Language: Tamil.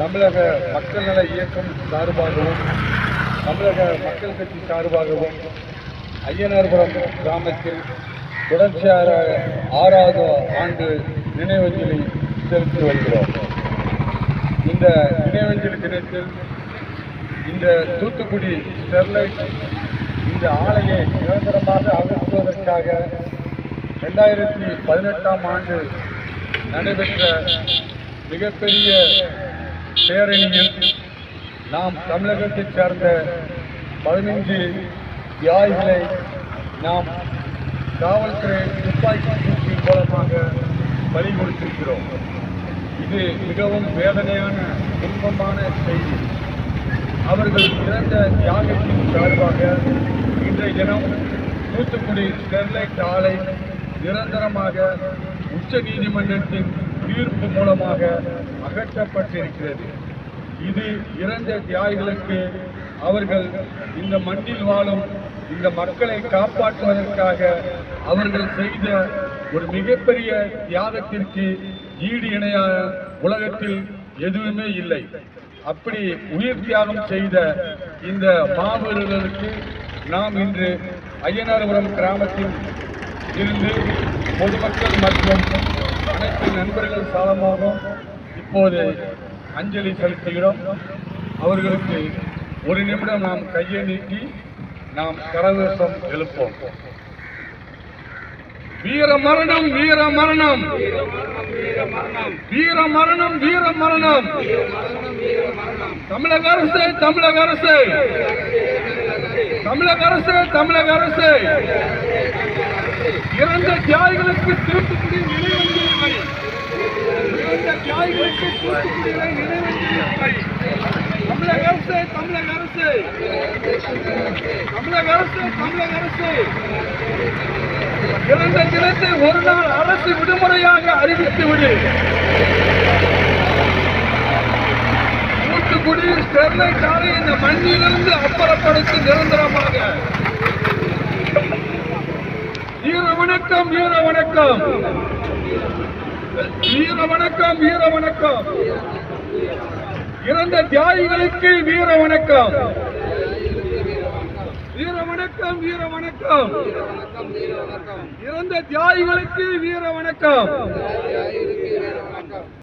தமிழக மக்கள் நல இயக்கம் சார்பாகவும் தமிழக மக்கள் கட்சி சார்பாகவும் ஐயனார்புரம் கிராமத்தில் தொடர்ச்சியாக ஆறாவது ஆண்டு நினைவஞ்சலி செலுத்தி வருகிறோம். இந்த நினைவஞ்சலி தினத்தில் இந்த தூத்துக்குடி ஸ்டெர்லைட் இந்த ஆலையை நிரந்தரமாக அகற்றுவதற்காக ரெண்டாயிரத்தி பதினெட்டாம் ஆண்டு நடைபெற்ற மிகப்பெரிய பேரணியில் நாம் தமிழகத்தைச் சேர்ந்த பதினைஞ்சு தியாகிகளை நாம் காவல்துறை துப்பாக்கி சூட்டின் மூலமாக பலி கொடுத்திருக்கிறோம் இது மிகவும் வேதனையான துன்பமான செய்தி. அவர்கள் இறந்த தியாகத்தின் சார்பாக இன்றைய தினம் தூத்துக்குடி ஸ்டெர்லைட் ஆலை நிரந்தரமாக உச்ச நீதிமன்றத்தின் தீர்ப்பு மூலமாக அகற்றப்பட்டிருக்கிறது. இது இறந்த தியாகிகளுக்கு அவர்கள் இந்த மண்ணில் வாழும் இந்த மக்களை காப்பாற்றுவதற்காக அவர்கள் செய்த ஒரு மிகப்பெரிய தியாகத்திற்கு ஈடு இணையான உலகத்தில் எதுவுமே இல்லை. அப்படி உயிர் தியாகம் செய்த இந்த மாவீரர்களுக்கு நாம் இன்று ஐயனார்புரம் கிராமத்தில் இருந்து பொதுமக்கள் மற்றும் அனைத்து நண்பர்கள் சாலமாக இப்போது அஞ்சலி செலுத்துகிறோம். அவர்களுக்கு ஒரு நிமிடம் நாம் கையை நீட்டி நாம் கரவேசம் எழுப்போம். வீர மரணம் வீர மரணம். வீர மரணம் வீர மரணம். தமிழக அரசு தமிழக அரசு. தமிழக அரசு தமிழக அரசு. இறந்த தியாகிகளுக்கு தூத்துக்குடி நினைவு தியாகிகளுக்கு தூத்துக்குடி நினைவஞ்சலி தமிழக அரசு தமிழக அரசு தமிழக அரசு தமிழக அரசு இறந்த தினத்தை ஒரு நாள் அரசு விடுமுறையாக அறிவித்து விடு தூத்துக்குடி ஸ்டெர்லைட் ஆலை இந்த மண்ணிலிருந்து அப்புறப்படுத்தி நிரந்தரமாக வீர வணக்கம் வீர வணக்கம் வீர வணக்கம் வீர வணக்கம் இறந்த தியாகிகளுக்கு வீர வணக்கம் வீர வணக்கம் வீர வணக்கம் இறந்த தியாகிகளுக்கு வீர வணக்கம்